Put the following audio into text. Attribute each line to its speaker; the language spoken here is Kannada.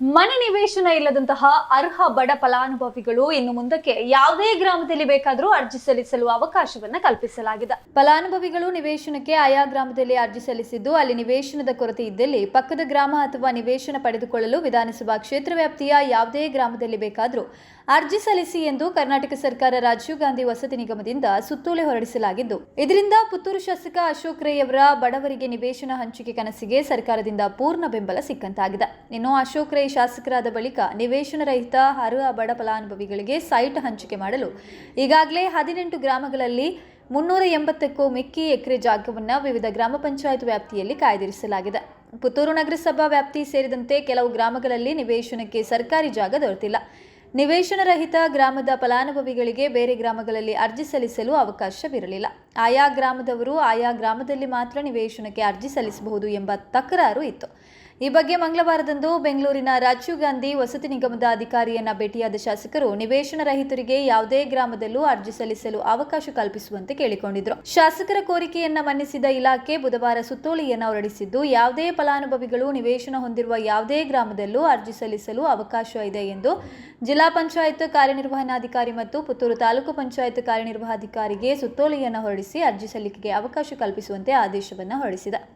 Speaker 1: ಮನೆ ನಿವೇಶನ ಇಲ್ಲದಂತಹ ಅರ್ಹ ಬಡ ಫಲಾನುಭವಿಗಳು ಇನ್ನು ಮುಂದಕ್ಕೆ ಯಾವುದೇ ಗ್ರಾಮದಲ್ಲಿ ಬೇಕಾದರೂ ಅರ್ಜಿ ಸಲ್ಲಿಸಲು ಅವಕಾಶವನ್ನ ಕಲ್ಪಿಸಲಾಗಿದೆ. ಫಲಾನುಭವಿಗಳು ನಿವೇಶನಕ್ಕೆ ಆಯಾ ಗ್ರಾಮದಲ್ಲಿ ಅರ್ಜಿ ಸಲ್ಲಿಸಿದ್ದು ಅಲ್ಲಿ ನಿವೇಶನದ ಕೊರತೆ ಇದ್ದಲ್ಲಿ ಪಕ್ಕದ ಗ್ರಾಮ ಅಥವಾ ನಿವೇಶನ ಪಡೆದುಕೊಳ್ಳಲು ವಿಧಾನಸಭಾ ಕ್ಷೇತ್ರ ವ್ಯಾಪ್ತಿಯ ಯಾವುದೇ ಗ್ರಾಮದಲ್ಲಿ ಬೇಕಾದರೂ ಅರ್ಜಿ ಸಲ್ಲಿಸಿ ಎಂದು ಕರ್ನಾಟಕ ಸರ್ಕಾರ ರಾಜೀವ್ ಗಾಂಧಿ ವಸತಿ ನಿಗಮದಿಂದ ಸುತ್ತೋಲೆ ಹೊರಡಿಸಲಾಗಿದ್ದು, ಇದರಿಂದ ಪುತ್ತೂರು ಶಾಸಕ ಅಶೋಕ್ ರೈ ಅವರ ಬಡವರಿಗೆ ನಿವೇಶನ ಹಂಚಿಕೆ ಕನಸಿಗೆ ಸರ್ಕಾರದಿಂದ ಪೂರ್ಣ ಬೆಂಬಲ ಸಿಕ್ಕಂತಾಗಿದೆ. ಇನ್ನು ಅಶೋಕ್ ರೈ ಶಾಸಕರಾದ ಬಳಿಕ ನಿವೇಶನ ರಹಿತ ಅರ್ಹ ಬಡ ಫಲಾನುಭವಿಗಳಿಗೆ ಸೈಟ್ ಹಂಚಿಕೆ ಮಾಡಲು ಈಗಾಗಲೇ ಹದಿನೆಂಟು ಗ್ರಾಮಗಳಲ್ಲಿ ಮುನ್ನೂರ ಎಂಬತ್ತಕ್ಕೂ ಮಿಕ್ಕಿ ಎಕರೆ ಜಾಗವನ್ನು ವಿವಿಧ ಗ್ರಾಮ ಪಂಚಾಯತ್ ವ್ಯಾಪ್ತಿಯಲ್ಲಿ ಕಾಯ್ದಿರಿಸಲಾಗಿದೆ. ಪುತ್ತೂರು ನಗರಸಭಾ ವ್ಯಾಪ್ತಿ ಸೇರಿದಂತೆ ಕೆಲವು ಗ್ರಾಮಗಳಲ್ಲಿ ನಿವೇಶನಕ್ಕೆ ಸರ್ಕಾರಿ ಜಾಗ ದೊರೆತಿಲ್ಲ. ನಿವೇಶನ ರಹಿತ ಗ್ರಾಮದ ಫಲಾನುಭವಿಗಳಿಗೆ ಬೇರೆ ಗ್ರಾಮಗಳಲ್ಲಿ ಅರ್ಜಿ ಸಲ್ಲಿಸಲು ಅವಕಾಶವಿರಲಿಲ್ಲ. ಆಯಾ ಗ್ರಾಮದವರು ಆಯಾ ಗ್ರಾಮದಲ್ಲಿ ಮಾತ್ರ ನಿವೇಶನಕ್ಕೆ ಅರ್ಜಿ ಸಲ್ಲಿಸಬಹುದು ಎಂಬ ತಕರಾರು ಇತ್ತು. ಈ ಬಗ್ಗೆ ಮಂಗಳವಾರದಂದು ಬೆಂಗಳೂರಿನ ರಾಜೀವ್ ಗಾಂಧಿ ವಸತಿ ನಿಗಮದ ಅಧಿಕಾರಿಯನ್ನ ಭೇಟಿಯಾದ ಶಾಸಕರು ನಿವೇಶನ ರಹಿತರಿಗೆ ಯಾವುದೇ ಗ್ರಾಮದಲ್ಲೂ ಅರ್ಜಿ ಸಲ್ಲಿಸಲು ಅವಕಾಶ ಕಲ್ಪಿಸುವಂತೆ ಕೇಳಿಕೊಂಡಿದ್ರು. ಶಾಸಕರ ಕೋರಿಕೆಯನ್ನ ಮನ್ನಿಸಿದ ಇಲಾಖೆ ಬುಧವಾರ ಸುತ್ತೋಲೆಯನ್ನ ಹೊರಡಿಸಿದ್ದು, ಯಾವುದೇ ಫಲಾನುಭವಿಗಳು ನಿವೇಶನ ಹೊಂದಿರುವ ಯಾವುದೇ ಗ್ರಾಮದಲ್ಲೂ ಅರ್ಜಿ ಸಲ್ಲಿಸಲು ಅವಕಾಶ ಇದೆ ಎಂದು ಜಿಲ್ಲಾ ಪಂಚಾಯತ್ ಕಾರ್ಯನಿರ್ವಹಣಾಧಿಕಾರಿ ಮತ್ತು ಪುತ್ತೂರು ತಾಲೂಕು ಪಂಚಾಯತ್ ಕಾರ್ಯನಿರ್ವಹಣಾಧಿಕಾರಿಗೆ ಸುತ್ತೋಲೆಯನ್ನು ಹೊರಡಿಸಿ ಅರ್ಜಿ ಸಲ್ಲಿಕೆಗೆ ಅವಕಾಶ ಕಲ್ಪಿಸುವಂತೆ ಆದೇಶವನ್ನು ಹೊರಡಿಸಿದೆ.